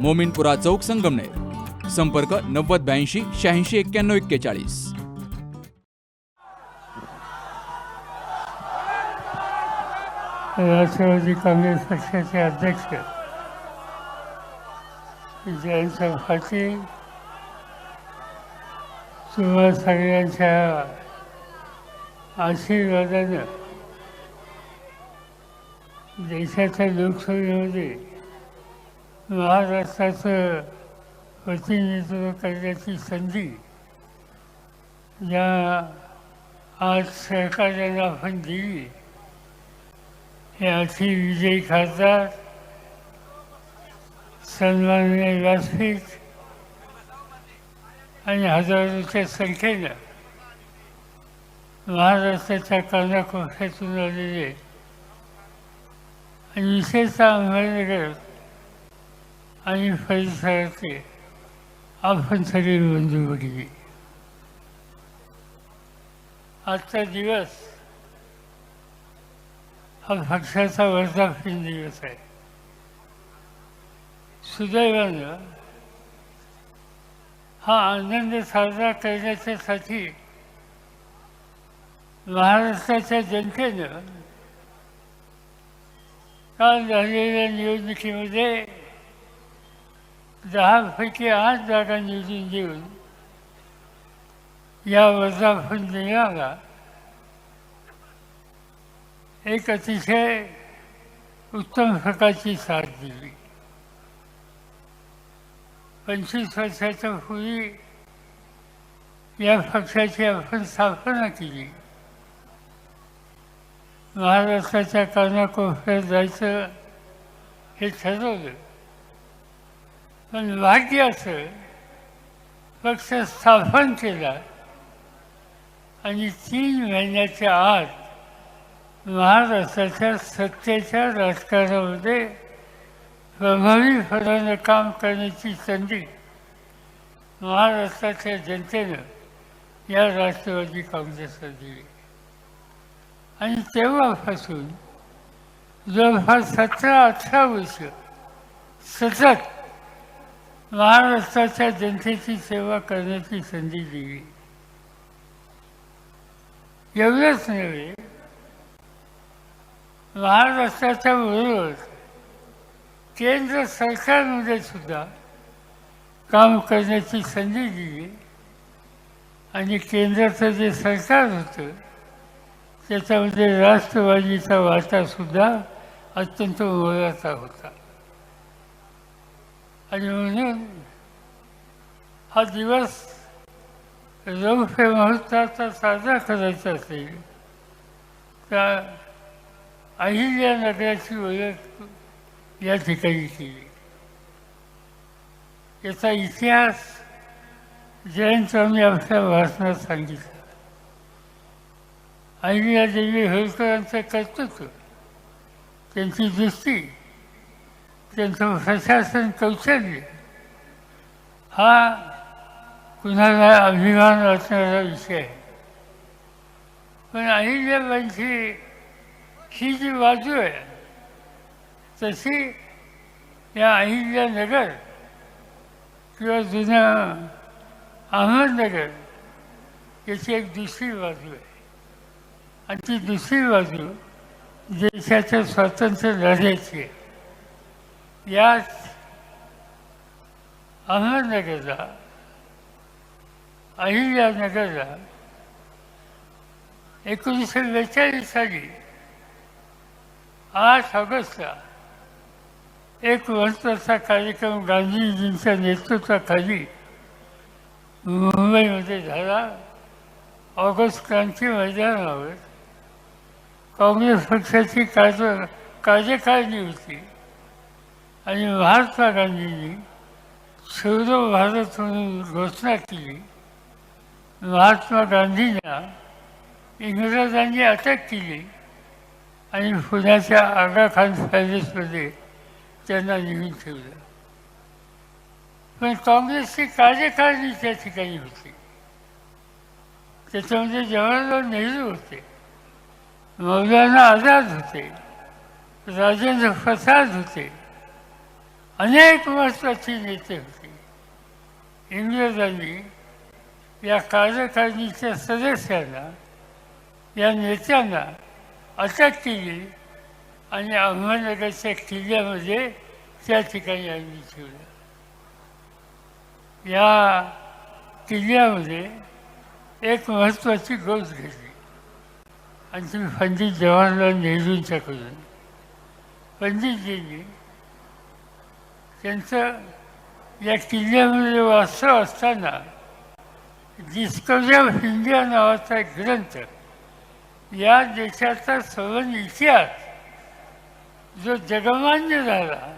मोमिनपुरा चौक संगमनेर. संपर्क नव्वद ब्याऐंशी शहाऐंशी एक्क्याण्णव एक्केचाळीस. राष्ट्रवादी काँग्रेस पक्षाचे अध्यक्ष जयंत पाटील सुभाष सगळ्यांच्या आशीर्वादानं देशाच्या लोकसभेमध्ये महाराष्ट्राचं प्रतिनिधित्व करण्याची संधी या आज सरकारने आपण दिली. हे अति विजयी खासदार सन्माननीय व्यासपीठ आणि हजारोच्या संख्येनं महाराष्ट्राच्या कानाकोपऱ्यातून आलेले आणि विशेषतः अहमदनगर आणि परिसराचे आपण सगळे बंधू भगिनी आजचा दिवस हा पक्षाचा वर्धापन दिवस आहे. सुदैवानं हा आनंद साजरा करण्याच्यासाठी महाराष्ट्राच्या जनतेनं काल झालेल्या निवडणुकीमध्ये दहापैकी आठ जागा निवडून देऊन या वर्धापन दिनाला एक अतिशय उत्तम प्रकारची साथ दिली. पंचवीस वर्षाच्या पूर्वी या पक्षाची आपण स्थापना केली. महाराष्ट्राच्या कानाकोपऱ्यात जायचं हे ठरवलं. पण भाग्य असं पक्ष स्थापन केला. आणि तीन महिन्याच्या आत महाराष्ट्राच्या सत्तेच्या राजकारणामध्ये प्रभावीपणानं काम करण्याची संधी महाराष्ट्राच्या जनतेनं या राष्ट्रवादी काँग्रेसला दिली. आणि तेव्हापासून जवळपास सतरा अठरा वर्ष सतत महाराष्ट्राच्या जनतेची सेवा करण्याची संधी दिली. एवढंच नव्हे महाराष्ट्राच्या बरोबर केंद्र सरकारमध्ये सुद्धा काम करण्याची संधी दिली आणि केंद्राचं जे सरकार होतं त्याच्यामध्ये राष्ट्रवादीचा वाटासुद्धा अत्यंत मोलाचा होता. आणि म्हणून हा दिवस रौप्य मुहूर्ताचा साजरा करायचा असेल तर अहिल्या नगराची ओळख या ठिकाणी केली. याचा इतिहास जयंतरावने आपल्या भाषणात सांगितला. अहिल्या देवी होळकरांचं कर्तृत्व त्यांची दृष्टी त्यांचं प्रशासन कौशल्य. हा कुणाला अभिमान वाटणारा विषय आहे. पण अहिल्याबाईंची ही जी बाजू आहे तशी या अहिल्यानगर किंवा जुन्या अहमदनगर याची एक दुसरी बाजू आहे. आणि ती दुसरी बाजू देशाच्या स्वातंत्र्य लढ्याची आहे. याच अहमदनगरला अहिल्यानगरला एकोणीसशे बेचाळीस साली आठ ऑगस्टला एक महत्त्वाचा कार्यक्रम गांधीजींच्या नेतृत्वाखाली मुंबईमध्ये झाला ऑगस्ट क्रांती मैदानावर काँग्रेस पक्षाची कार्य कार्यकारिणी होती आणि महात्मा गांधींनी शौर्य भारत म्हणून घोषणा केली. महात्मा गांधींना इंग्रजांनी अटक केली आणि पुण्याच्या आगा खान पॅलेसमध्ये त्यांना लिहून ठेवलं. पण काँग्रेसची कार्यकारिणी त्या ठिकाणी होती. त्याच्यामध्ये जवाहरलाल नेहरू होते. मौलाना आझाद होते. राजेंद्र प्रसाद होते. अनेक महत्त्वाचे नेते होते. इंग्रजांनी या कार्यकारिणीच्या सदस्यांना या नेत्यांना अटक केली आणि अहमदनगरच्या किल्ल्यामध्ये त्या ठिकाणी आम्ही ठेवलं. या किल्ल्यामध्ये एक महत्त्वाची गोष्ट घडली. आणि ती पंडित जवाहरलाल नेहरूंच्याकडून. पंडितजींनी त्यांचं या किल्ल्यामध्ये वास्तव असताना डिस्कवरी ऑफ इंडिया नावाचा एक ग्रंथ या देशाचा सवन इतिहास जो जगमान्य झाला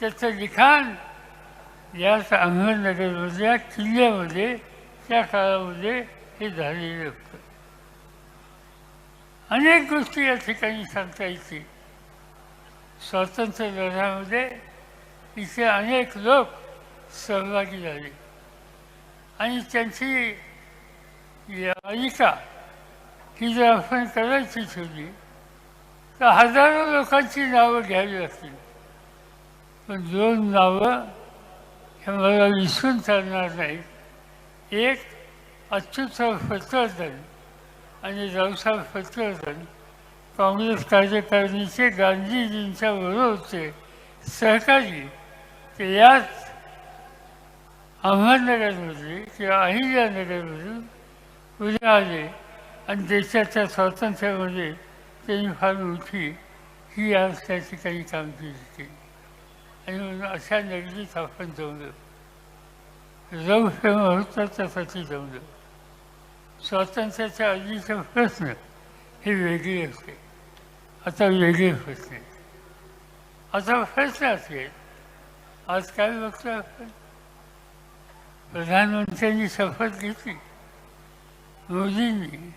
त्याचं लिखाण या अहमदनगरमध्ये या किल्ल्यामध्ये त्या काळामध्ये हे झालेलं होतं. अनेक गोष्टी या ठिकाणी सांगता येतील. स्वातंत्र्य लढ्यामध्ये इथे अनेक लोक सहभागी झाले. आणि त्यांची याचिका ही जर आपण करायची ठेवली तर हजारो लोकांची नावं घ्यावी लागतील. पण दोन नावं हे मला विसरून चालणार नाहीत. एक अच्युतराव फतवर्धन आणि रावसाहेब फतवर्धन काँग्रेस कार्यकारिणीचे गांधीजींच्या बरोबरचे सहकारी की याच अहमदनगरमध्ये किंवा अहिल्यानगरमधून उद्या आले आणि देशाच्या स्वातंत्र्यामध्ये त्यांनी फार मोठी ही आज त्या ठिकाणी कामगिरी केली आणि म्हणून अशा नगरीत आपण जमलो हे महत्त्वाच्यासाठी जमलो स्वातंत्र्याच्या आधीचे प्रश्न हे वेगळे असते. आता वेगळे प्रश्न. नाही आता प्रश्न असेल आज काय बघतो आपण प्रधानमंत्र्यांनी शपथ घेतली. मोदींनी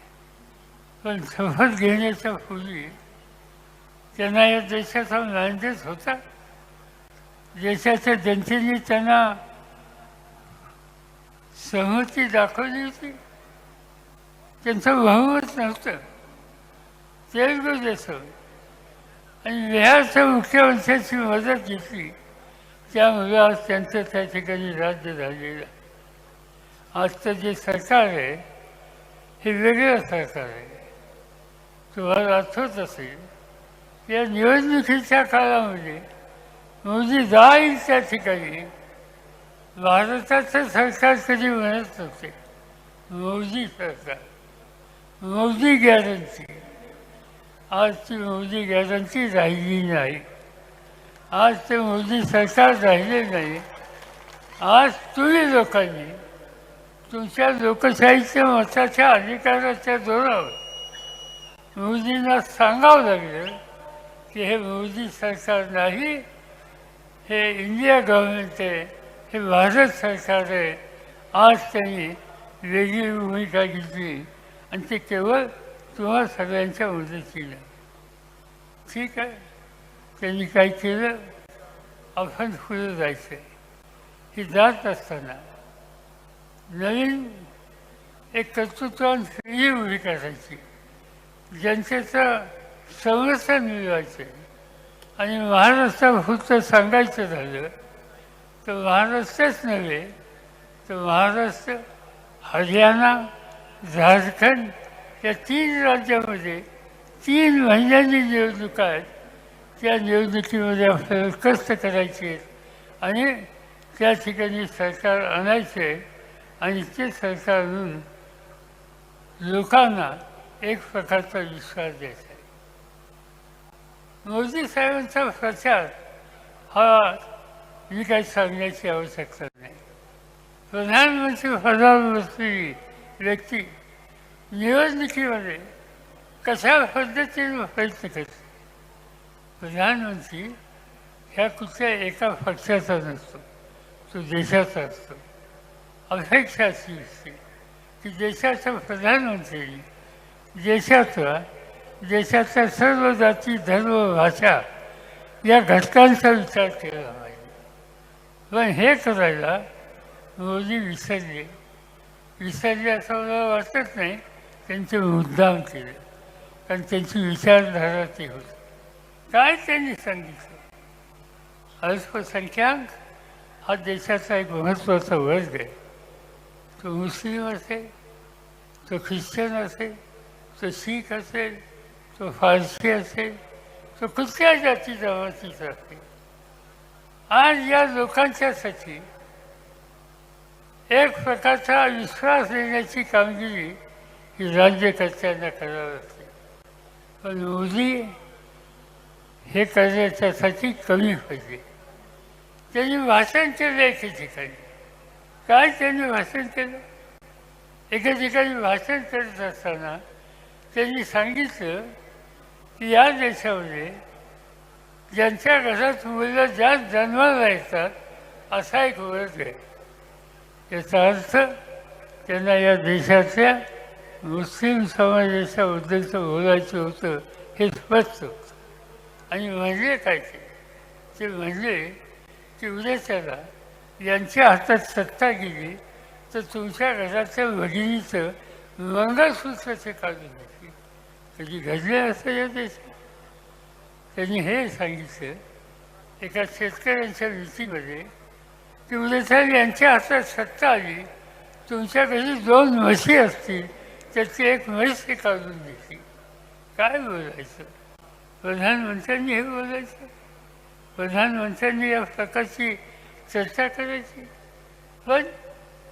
पण शपथ घेण्याच्या पूर्वी त्यांना या देशाचा मॅन्डेट होता. देशाच्या जनतेने त्यांना सहमती दाखवली होती. त्यांचं बहुमत नव्हतं. तेलगू देश आणि बिहारच्या मुख्यमंत्र्यांची मदत घेतली. त्यामुळे आज त्यांचं त्या ठिकाणी राज्य झालेलं आजचं जे सरकार आहे हे वेगळं सरकार आहे. तुम्हाला आठवत असेल या निवडणुकीच्या काळामध्ये मोदी जाईल त्या ठिकाणी. भारताचं सरकार कधी म्हणत नव्हते. मोदी सरकार. मोदी गॅरंटी आज ती मोदी गॅरंटी राहिली नाही. आज ते मोदी सरकार राहिले नाही. आज तुम्ही लोकांनी तुमच्या लोकशाहीच्या मताच्या अधिकाराच्या जोरावर मोदींना सांगावं लागलं की हे मोदी सरकार नाही हे इंडिया गव्हर्नमेंट आहे हे भारत सरकार आहे. आज त्यांनी वेगळी भूमिका घेतली आणि ते केवळ तुम्हा सगळ्यांच्या मदतीला. ठीक आहे? त्यांनी काय केलं? आपण पुढे जायचं. हे जात असताना नवीन एक कर्तृत्वान स्त्री उभी करायची. जनतेचं संरक्षण मिळवायचं आणि महाराष्ट्रापुरतं सांगायचं झालं तर महाराष्ट्रच नव्हे तर महाराष्ट्र हरियाणा झारखंड या तीन राज्यामध्ये तीन महिन्यांनी निवडणुका आहेत. त्या निवडणुकीमध्ये आपल्याला कष्ट करायचे आणि त्या ठिकाणी सरकार आणायचे आणि ते सरकार आणून लोकांना एक प्रकारचा विश्वास द्यायचा. आहे मोदी साहेबांचा प्रचार हा मी काही सांगण्याची आवश्यकता नाही. प्रधानमंत्री पदावर बसलेली व्यक्ती निवडणुकीमध्ये कशा पद्धतीने प्रयत्न करते प्रधानमंत्री ह्या कुठल्या एका पक्षाचा नसतो. तो देशाचा असतो. अपेक्षा अशी असते की देशाच्या प्रधानमंत्री देशाचा देशाच्या सर्व जाती धर्म भाषा या घटकांचा विचार केला पाहिजे. पण हे करायला मोदी विसरले. विसरले असं मला वाटत नाही. त्यांचे मुद्दाम केले. कारण त्यांची विचारधारा ते होती. काय त्यांनी सांगितलं? अल्पसंख्याक हा देशाचा एक महत्त्वाचा वर्ग आहे. तो मुस्लिम असेल तो ख्रिश्चन असेल तो शीख असेल तो फारसी असेल तो कुठल्या जाती जमातीचा असेल आज या लोकांच्यासाठी एक प्रकारचा विश्वास देण्याची कामगिरी ही राज्यकर्त्यांना करावी लागते. पण मोदी हे करण्याच्यासाठी कमी पाहिजे. त्यांनी वाचन केलं एके ठिकाणी. काय त्यांनी वाचन केलं? एका ठिकाणी वाचन करत असताना त्यांनी सांगितलं की या देशामध्ये ज्यांच्या घरात मुलं जास्त जन्माला येतात असा एक वर्ग आहे. याचा अर्थ त्यांना या देशातल्या मुस्लिम समाजाच्या बद्दलचं बोलायचं होतं हे स्पष्ट होतं. आणि म्हणजे काय ते? ते म्हणजे की उद्याच्याला यांच्या हातात सत्ता गेली तर तुमच्या घराच्या भगिनीचं मंगळसूत्र ते काढून घेतली कधी घडले असं या देशात? त्यांनी हे सांगितलं एका शेतकऱ्यांच्या नीतीमध्ये की उद्याच्याला यांच्या हातात सत्ता आली तुमच्या घरी दोन म्हशी असतील त्याची एक म्हैस ते काढून घेतली. काय बोलायचं? प्रधानमंत्र्यांनी हे बोलायचं. प्रधानमंत्र्यांनी या प्रकारची चर्चा करायची. पण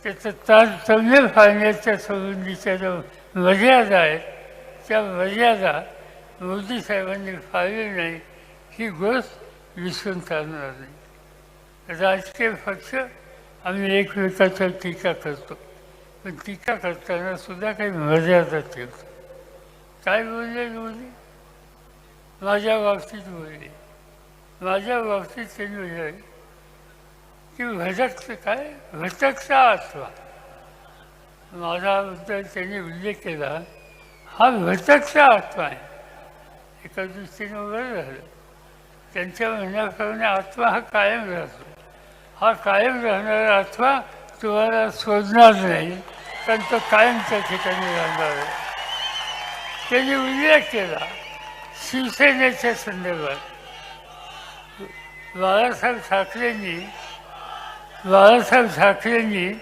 त्याचं तारतम्य फाळण्याच्या संबंधीच्या ज्या मर्यादा आहेत त्या मर्यादा मोदी साहेबांनी फाळली नाही ही गोष्ट विसरून चालणार नाही. राजकीय पक्ष आम्ही एकमेकाच्या टीका करतो. पण टीका करताना सुद्धा काही मर्यादा ठेवतो. काय बोलले मोदी? माझ्या बाबतीत बोलले माझ्या बाबतीत त्यांनी बोलले की भटकचं काय? भटकचा आत्मा. माझ्याबद्दल त्यांनी उल्लेख केला. हा भटकचा आत्मा आहे. एका दृष्टीनं बरं झालं त्यांच्या म्हणण्याप्रमाणे आत्मा हा कायम राहतो. हा कायम राहणारा आत्मा तुम्हाला शोधणार नाही. कारण तो कायम त्या ठिकाणी राहणार आहे. त्यांनी उल्लेख केला. शिवसेनेच्या संदर्भात बाळासाहेब ठाकरेंनी बाळासाहेब ठाकरेंनी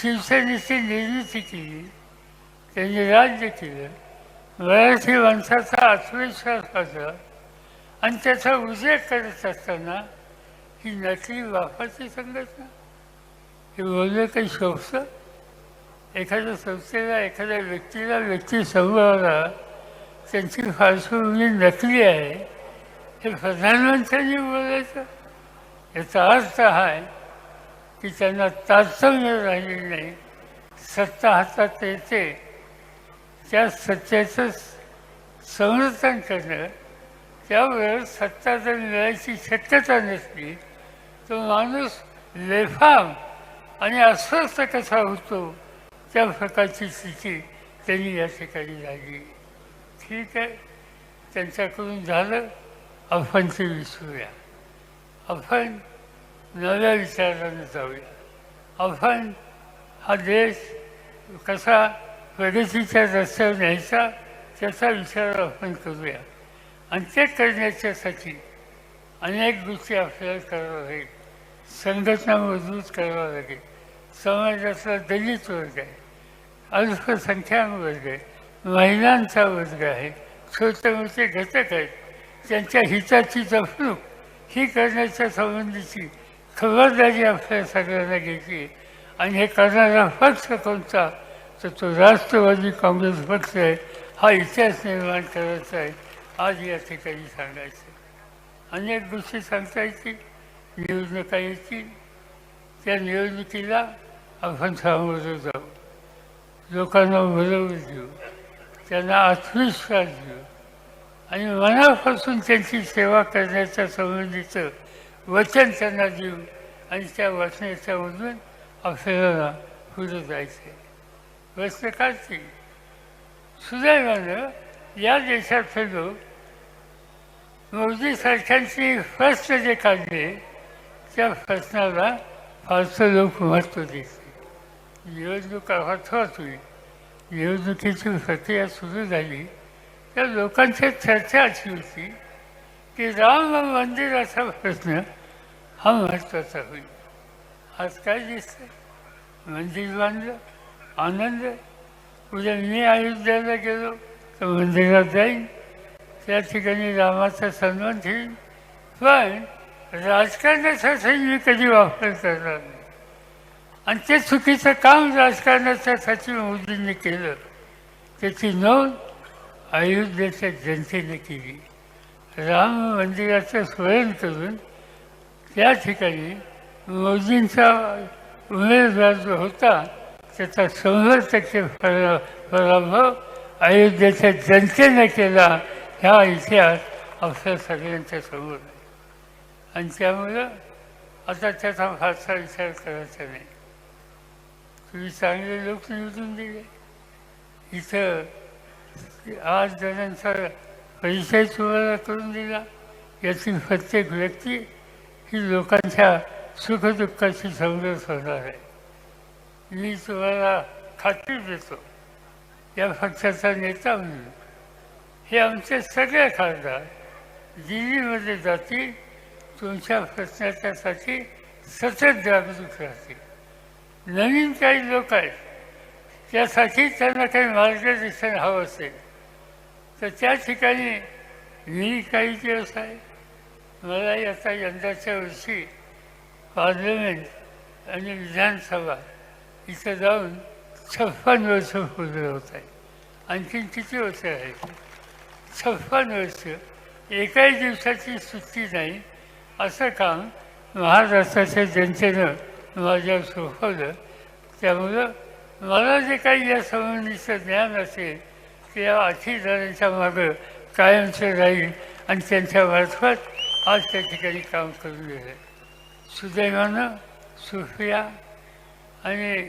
शिवसेनेची निर्मिती केली. त्यांनी राज्य केलं. मराठी माणसाचा आत्मविश्वास होता आणि त्याचा उल्लेख करत असताना ही नकली बापाची संघटना. हे बोलणं काही शोभतं एखाद्या संस्थेला एखाद्या व्यक्तीला व्यक्ती समोरला त्यांची पार्श्वभूमी म्हणजे नकली आहे. हे प्रधानमंत्र्यांनी बोलायचं. याचा अर्थ हा आहे की त्यांना तारतम्य राहिलेलं नाही. सत्ता हातात येते. त्या सत्तेचं संरक्षण करणं त्यावर सत्ता जर मिळायची शक्यता नसली तो माणूस लेफाम आणि अस्वस्थ कसा होतो त्या प्रकारची स्थिती त्यांनी या ठिकाणी झाली ठीक आहे. त्यांच्याकडून झालं. आपण ते विसरूया. आपण नव्या विचारानं जाऊया. आपण हा देश कसा प्रगतीच्या रस्त्यावर न्यायचा त्याचा विचार आपण करूया. आणि ते करण्याच्यासाठी अनेक गोष्टी आपल्याला कराव्या लागेल. संघटना मजबूत करावा लागेल. समाजातला दलित वर्ग आहे. अल्पसंख्याक वर्ग आहे. महिलांचा वर्ग आहे. छोटे मोठे घटक आहेत. त्यांच्या हिताची जपणूक ही करण्याच्या संबंधीची खबरदारी आपल्या सगळ्यांना घ्यायची आणि हे करणारा पक्ष कोणता? तर तो राष्ट्रवादी काँग्रेस पक्ष आहे. हा इतिहास निर्माण करायचा आहे. आज या ठिकाणी सांगायचं अनेक गोष्टी सांगता येतील. निवडणुका येतील. त्या निवडणुकीला आपण सामोरं जाऊ. लोकांना भरवून देऊ त्यांना आत्मविश्वास देऊ. आणि मनापासून त्यांची सेवा करण्याच्या संबंधीचं वचन त्यांना देऊ. आणि त्या वचनाच्यामधून आपल्याला पुढे जायचं आहे वचनं काढते सुदैवानं या देशातले लोक मोदी सरकारची फस्त जे काढले त्या फसनाला फारसं लोक महत्त्व देते निवडणूक अर्थात होईल. निवडणुकीची प्रक्रिया सुरू झाली. त्या लोकांची चर्चा अशी होती की राम मंदिराचा प्रश्न हा महत्त्वाचा होईल. आज काय दिसतं मंदिर बांधलं आनंद. उद्या मी अयोध्याला गेलो तर मंदिरात जाईन. त्या ठिकाणी रामाचा सन्मान ठेवीन. पण राजकारणासाठी मी कधी वापर करणार नाही? आणि ते चुकीचं काम राजकारणाच्यासाठी मोदींनी केलं. त्याची नोंद अयोध्येच्या जनतेने केली. राम मंदिराचं स्वयं करून त्या ठिकाणी मोदींचा उमेदवार जो होता त्याचा शंभर टक्के परा पराभव अयोध्येच्या जनतेने केला. ह्या इतिहास आपल्या सगळ्यांच्या समोर आहे. आणि त्यामुळं आता त्याचा फारसा विचार करायचा नाही. तुम्ही चांगले लोक निवडून दिले. इथं आठ जणांचा परिचय तुम्हाला करून दिला. यातील प्रत्येक व्यक्ती ही लोकांच्या सुखदुःखाशी समजत होणार आहे. मी तुम्हाला खात्री देतो या पक्षाचा नेता म्हणून हे आमचे सगळे खासदार दिल्लीमध्ये जातील तुमच्या प्रश्नाच्यासाठी सतत जागरूक राहतील. नवीन काही लोक आहेत त्यासाठी त्यांना काही मार्गदर्शन हवं असेल तर त्या ठिकाणी मी काही दिवस आहे. मला आता यंदाच्या वर्षी पार्लमेंट आणि विधानसभा इथं जाऊन छप्पन वर्ष पूर्ण होत आहे आणखीन किती वर्ष आहेत? छप्पन वर्ष. एकाही दिवसाची सुट्टी नाही. असं काम महाराष्ट्राच्या जनतेनं माझ्यावर सोपवलं त्यामुळं मला जे काही या संबंधीचं ज्ञान असेल ते या आठीदारांच्या मागं कायमचं राहील आणि त्यांच्या मार्फत आज त्या ठिकाणी काम करून दिलं सुदैवानं सुफिया आणि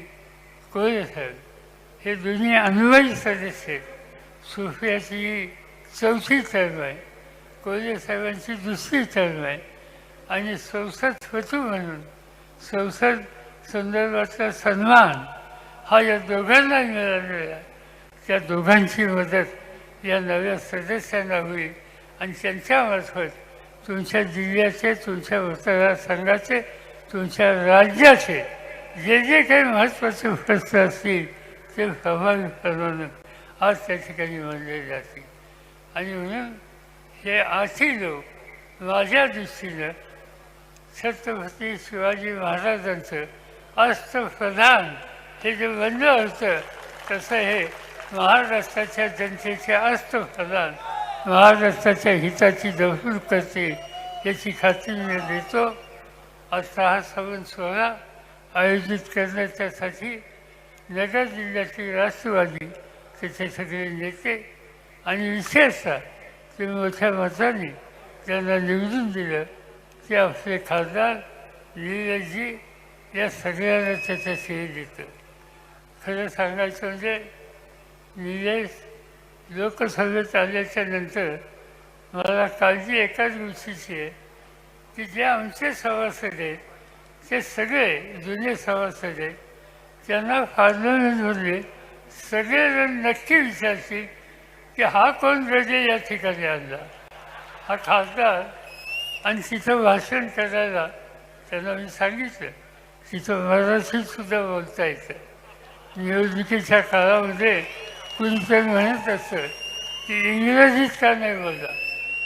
कोरे साहेब हे दोन्ही अनुभवी सदस्य आहेत. सुफियाची चौथी टर्म आहे. कोळी साहेबांची दुसरी टर्म आहे. आणि संसद सचिव म्हणून संसद संदर्भातला सन्मान हा या दोघांना मिळालेला आहे. त्या दोघांची मदत या नव्या सदस्यांना होईल आणि त्यांच्यामार्फत तुमच्या जिल्ह्याचे तुमच्या मतदारसंघाचे तुमच्या राज्याचे जे जे काही महत्त्वाचे प्रश्न असतील ते प्रभावीपणानं आज त्या ठिकाणी मानले जातील. आणि म्हणून हे आठही लोक माझ्या दृष्टीनं छत्रपती शिवाजी महाराजांचं अस्त्रप्रधान हे जे बनलं होतं तसं हे महाराष्ट्राच्या जनतेचे अस्त्रप्रधान महाराष्ट्राच्या हिताची दफूर करते याची खात्री मी देतो. असा हा सवन सोहळा आयोजित करण्याच्यासाठी नगर जिल्ह्यातील राष्ट्रवादी त्याचे सगळे नेते आणि विशेषतः ते मोठ्या मताने त्यांना निवडून दिलं. ते आपले खासदार नीरजजी या सगळ्यांना त्याचं श्रेय देतं. खरं सांगायचं म्हणजे निलेश लोकसभेत आल्याच्यानंतर मला काळजी एकाच गोष्टीची आहे की जे आमचे सभासद आहेत ते सगळे जुने सभासद आहेत त्यांना पार्लमेंटमधले सगळेजण नक्की विचारतील की हा कोण रजे या ठिकाणी आणला? हा खासदार आणि तिथं भाषण करायला त्यांना मी सांगितलं. तिथं मराठीत सुद्धा बोलता येतं. निवडणुकीच्या काळामध्ये कुणीतरी म्हणत असतं की इंग्रजीत का नाही बोला?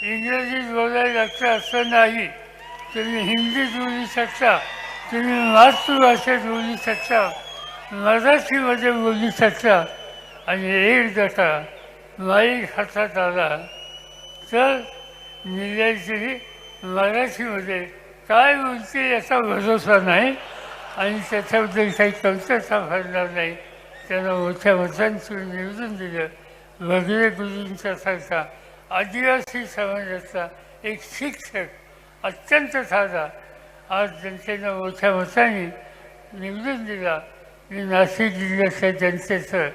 इंग्रजीत बोलायला लागतं असं नाही. तुम्ही हिंदीत बोलू शकता तुम्ही मातृभाषेत बोलू शकता मराठीमध्ये बोलू शकता. आणि एक जसा माईक हातात आला तर मराठीमध्ये काय बोलते याचा भरोसा नाही आणि त्याच्याबद्दल काही कमतरता भरणार नाही. त्यांना मोठ्या मतांतून निवडून दिलं. भगवे गुरुंच्या सारखा आदिवासी समाजाचा एक शिक्षक अत्यंत साधा. आज जनतेनं मोठ्या मताने निवडून दिला. मी नाशिक जिल्ह्याच्या जनतेचं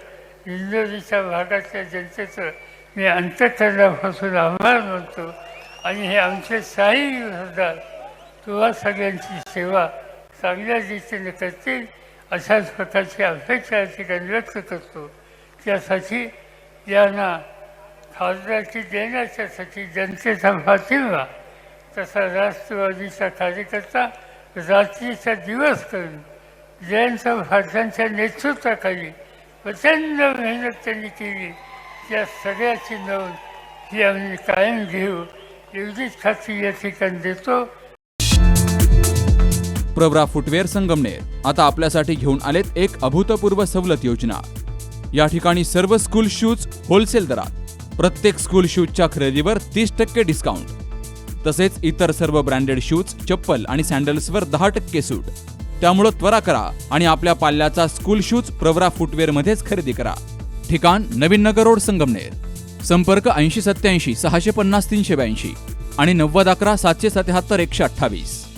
इंदोरीच्या भागातल्या जनतेचं मी अंतकरणापासून आभार मानतो. आणि हे आमचे साई सरदार तुम्हा सगळ्यांची सेवा चांगल्या रीतीने करतील अशाच प्रकारची अपेक्षा या ठिकाणी व्यक्त करतो. त्यासाठी यांना खासदारकी देण्याच्यासाठी जनतेचा पाठिंबा तसा राष्ट्रवादीचा कार्यकर्ता रात्रीचा दिवस करून जयंत पाटलांच्या नेतृत्वाखाली प्रचंड मेहनत त्यांनी केली. त्या सगळ्याची नोंद ही आम्ही कायम घेऊ. एवढीच खात्री या ठिकाणी देतो प्रवरा फुटवेअर संगमनेर आता आपल्यासाठी घेऊन आलेत एक अभूतपूर्व सवलत योजना. या ठिकाणी सर्व स्कूल शूज होलसेल दरात प्रत्येक स्कूल शूजच्या खरेदीवर तीस टक्के डिस्काउंट तसेच इतर सर्व ब्रँडेड शूज चप्पल आणि सँडल्सवर दहा टक्के सूट. त्यामुळं त्वरा करा आणि आपल्या पाल्याचा स्कूल शूज प्रवरा फुटवेअर मध्येच खरेदी करा. ठिकाण नवीन नगर रोड संगमनेर. संपर्क ऐंशी सत्याऐंशी सहाशे पन्नास तीनशे ब्याऐंशी आणि नव्वद अकरा सातशे सत्याहत्तर एकशे अठ्ठावीस.